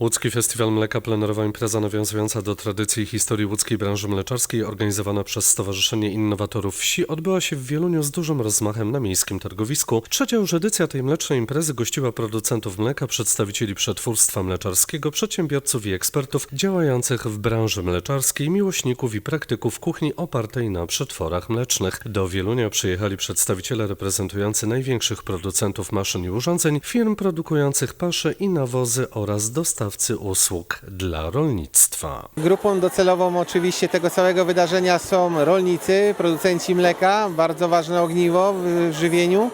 Łódzki Festiwal Mleka plenerowa impreza nawiązująca do tradycji i historii łódzkiej branży mleczarskiej organizowana przez Stowarzyszenie Innowatorów Wsi odbyła się w Wieluniu z dużym rozmachem na miejskim targowisku. Trzecia już edycja tej mlecznej imprezy gościła producentów mleka, przedstawicieli przetwórstwa mleczarskiego, przedsiębiorców i ekspertów działających w branży mleczarskiej, miłośników i praktyków kuchni opartej na przetworach mlecznych. Do Wielunia przyjechali przedstawiciele reprezentujący największych producentów maszyn i urządzeń, firm produkujących pasze i nawozy oraz dostawcy usług dla rolnictwa. Grupą docelową oczywiście tego całego wydarzenia są rolnicy, producenci mleka, bardzo ważne ogniwo w żywieniu.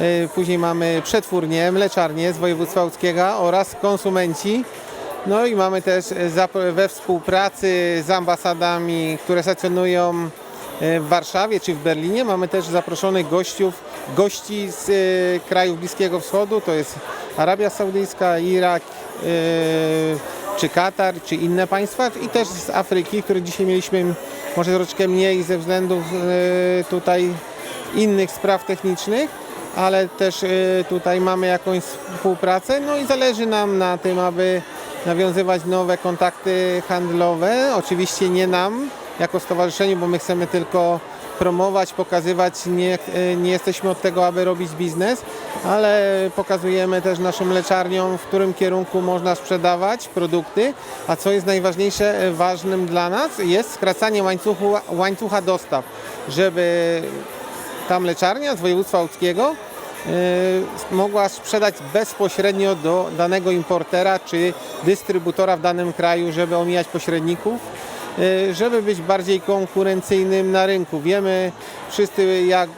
Y, Później mamy przetwórnie, mleczarnie z województwa łódzkiego oraz konsumenci. No i mamy też zap- we współpracy z ambasadami, które stacjonują y, w Warszawie czy w Berlinie. Mamy też zaproszonych gościów, gości z y, krajów Bliskiego Wschodu, to jest Arabia Saudyjska, Irak, y, czy Katar, czy inne państwa i też z Afryki, które dzisiaj mieliśmy może troszeczkę mniej ze względów tutaj innych spraw technicznych, ale też tutaj mamy jakąś współpracę, no i zależy nam na tym, aby nawiązywać nowe kontakty handlowe. Oczywiście nie nam jako stowarzyszeniu, bo my chcemy tylko promować, pokazywać, nie, y, nie jesteśmy od tego, aby robić biznes, ale pokazujemy też naszym mleczarniom, w którym kierunku można sprzedawać produkty, a co jest najważniejsze, y, ważnym dla nas, jest skracanie łańcuchu, łańcucha dostaw, żeby ta mleczarnia z województwa łódzkiego y, mogła sprzedać bezpośrednio do danego importera czy dystrybutora w danym kraju, żeby omijać pośredników, żeby być bardziej konkurencyjnym na rynku. Wiemy wszyscy, jak y,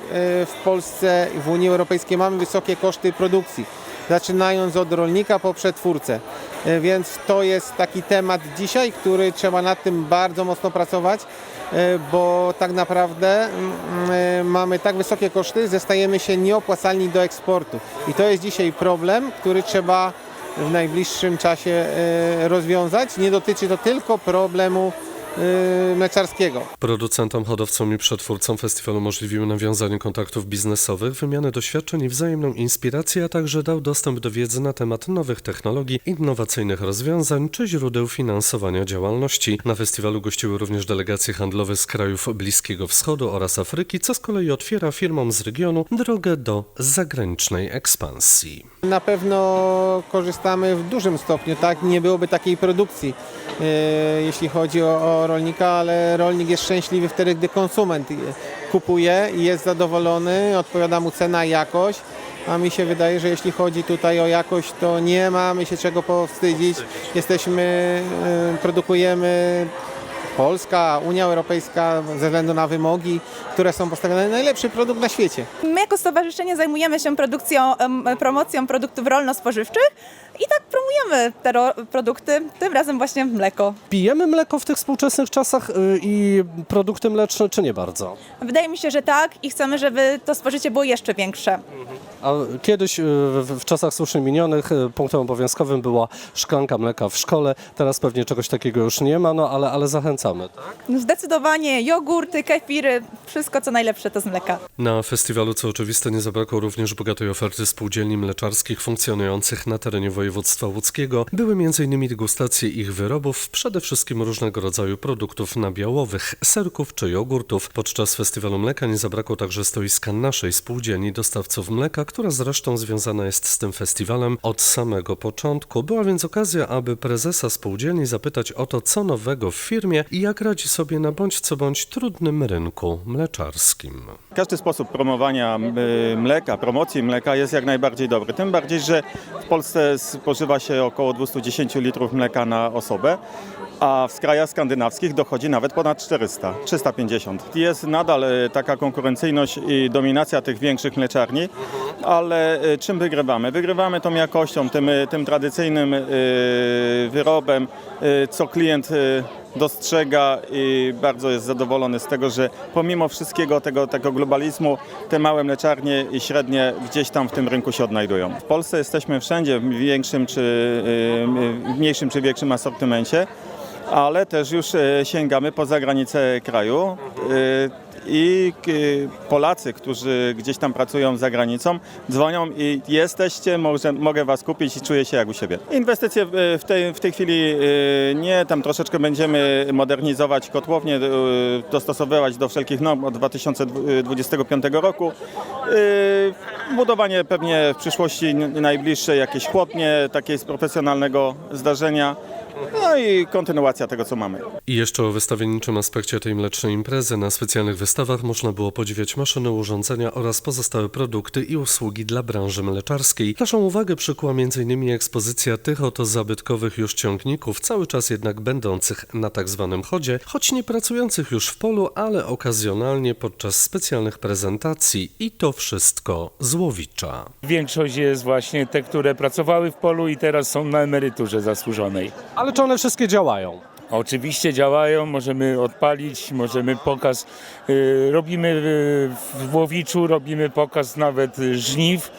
w Polsce w Unii Europejskiej mamy wysokie koszty produkcji, zaczynając od rolnika po przetwórcę. Y, Więc to jest taki temat dzisiaj, który trzeba nad tym bardzo mocno pracować e, bo tak naprawdę mm, e, mamy tak wysokie koszty, że stajemy się nieopłacalni do eksportu. I to jest dzisiaj problem, który trzeba w najbliższym czasie e, rozwiązać. Nie dotyczy to tylko problemu e, mleczarskiego. Producentom, hodowcom i przetwórcom festiwalu umożliwił nawiązanie kontaktów biznesowych, wymianę doświadczeń i wzajemną inspirację, a także dał dostęp do wiedzy na temat nowych technologii, innowacyjnych rozwiązań czy źródeł finansowania działalności. Na festiwalu gościły również delegacje handlowe z krajów Bliskiego Wschodu oraz Afryki, co z kolei otwiera firmom z regionu drogę do zagranicznej ekspansji. Na pewno korzystamy w dużym stopniu, tak? Nie byłoby takiej produkcji, e, jeśli chodzi o, o rolnika, ale rolnik jest szczęśliwy wtedy, gdy konsument je- kupuje i jest zadowolony, odpowiada mu cena i jakość. A mi się wydaje, że jeśli chodzi tutaj o jakość, to nie mamy się czego powstydzić. Jesteśmy, e, produkujemy Polska, Unia Europejska ze względu na wymogi, które są postawione, najlepszy produkt na świecie. My jako stowarzyszenie zajmujemy się produkcją, promocją produktów rolno-spożywczych i tak promujemy te ro- produkty, tym razem właśnie mleko. Pijemy mleko w tych współczesnych czasach y, i produkty mleczne, czy nie bardzo? Wydaje mi się, że tak i chcemy, żeby to spożycie było jeszcze większe. A kiedyś y, w, czasach słusznie minionych y, punktem obowiązkowym była szklanka mleka w szkole. Teraz pewnie czegoś takiego już nie ma, no ale, ale zachęcamy. Tak? Zdecydowanie jogurty, kefiry, wszystko co najlepsze to z mleka. Na festiwalu, co oczywiste, nie zabrakło również bogatej oferty spółdzielni mleczarskich funkcjonujących na terenie województwa łódzkiego. Były m.in. degustacje ich wyrobów, przede wszystkim różnego rodzaju produktów nabiałowych, serków czy jogurtów. Podczas festiwalu mleka nie zabrakło także stoiska naszej spółdzielni dostawców mleka, która zresztą związana jest z tym festiwalem od samego początku. Była więc okazja, aby prezesa spółdzielni zapytać o to, co nowego w firmie i jak radzi sobie na bądź co bądź trudnym rynku mleczarskim. Każdy sposób promowania y, mleka, promocji mleka jest jak najbardziej dobry. Tym bardziej, że w Polsce spożywa się około 210 litrów mleka na osobę, a w krajach skandynawskich dochodzi nawet ponad 400, 350. Jest nadal y, taka konkurencyjność i dominacja tych większych mleczarni, ale y, czym wygrywamy? Wygrywamy tą jakością, tym, tym tradycyjnym wyrobem, co klient dostrzega i bardzo jest zadowolony z tego, że pomimo wszystkiego tego, tego globalizmu, te małe mleczarnie i średnie gdzieś tam w tym rynku się odnajdują. W Polsce jesteśmy wszędzie w większym czy y, w mniejszym czy większym asortymencie, ale też już y, sięgamy poza granice kraju. Y, i Polacy, którzy gdzieś tam pracują za granicą, dzwonią i jesteście, może, mogę was kupić i czuję się jak u siebie. Inwestycje w tej, w tej chwili e, nie, tam troszeczkę będziemy modernizować kotłownię, e, dostosowywać do wszelkich norm od 2025 roku. E, Budowanie pewnie w przyszłości n- najbliższej jakieś chłodnie, takie z profesjonalnego zdarzenia. No i kontynuacja tego, co mamy. I jeszcze o wystawienniczym aspekcie tej mlecznej imprezy. Na specjalnych wystawach można było podziwiać maszyny, urządzenia oraz pozostałe produkty i usługi dla branży mleczarskiej. Naszą uwagę przykuła m.in. ekspozycja tych oto zabytkowych już ciągników, cały czas jednak będących na tak zwanym chodzie, choć nie pracujących już w polu, ale okazjonalnie podczas specjalnych prezentacji. I to wszystko z Łowicza. Większość jest właśnie te, które pracowały w polu i teraz są na emeryturze zasłużonej. Ale czy one wszystkie działają? Oczywiście działają, możemy odpalić, możemy pokaz. y, robimy w Łowiczu, robimy pokaz nawet żniw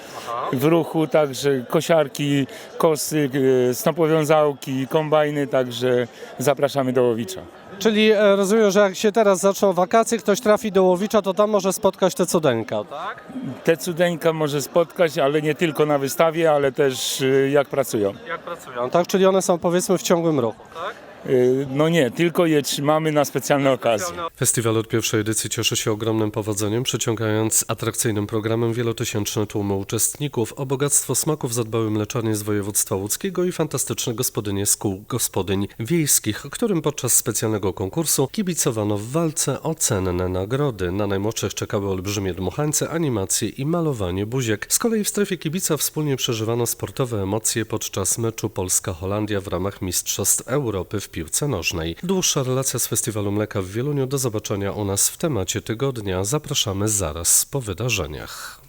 w ruchu, także kosiarki, kosy, y, snopowiązałki, kombajny, także zapraszamy do Łowicza. Czyli e, rozumiem, że jak się teraz zaczną wakacje, ktoś trafi do Łowicza, to tam może spotkać te cudeńka, tak? Te cudeńka może spotkać, ale nie tylko na wystawie, ale też y, jak pracują. Jak pracują, tak? Czyli one są powiedzmy w ciągłym ruchu, tak? Y, No nie, tylko je trzymamy na specjalne okazje. Festiwal od pierwszej edycji cieszy się ogromnym powodzeniem, przyciągając atrakcyjnym programem wielotysięczne tłumy uczestników. O bogactwo smaków zadbały mleczarnie z województwa łódzkiego i fantastyczne gospodynie z kół gospodyń wiejskich, którym podczas specjalnego konkursu kibicowano w walce o cenne nagrody. Na najmłodszych czekały olbrzymie dmuchańce, animacje i malowanie buziek. Z kolei w strefie kibica wspólnie przeżywano sportowe emocje podczas meczu Polska-Holandia w ramach Mistrzostw Europy w piłce nożnej. Dłuższa relacja z Festiwalu Mleka w Wieluniu do zobaczenia u nas w temacie tygodnia. Zapraszamy zaraz po wydarzeniach.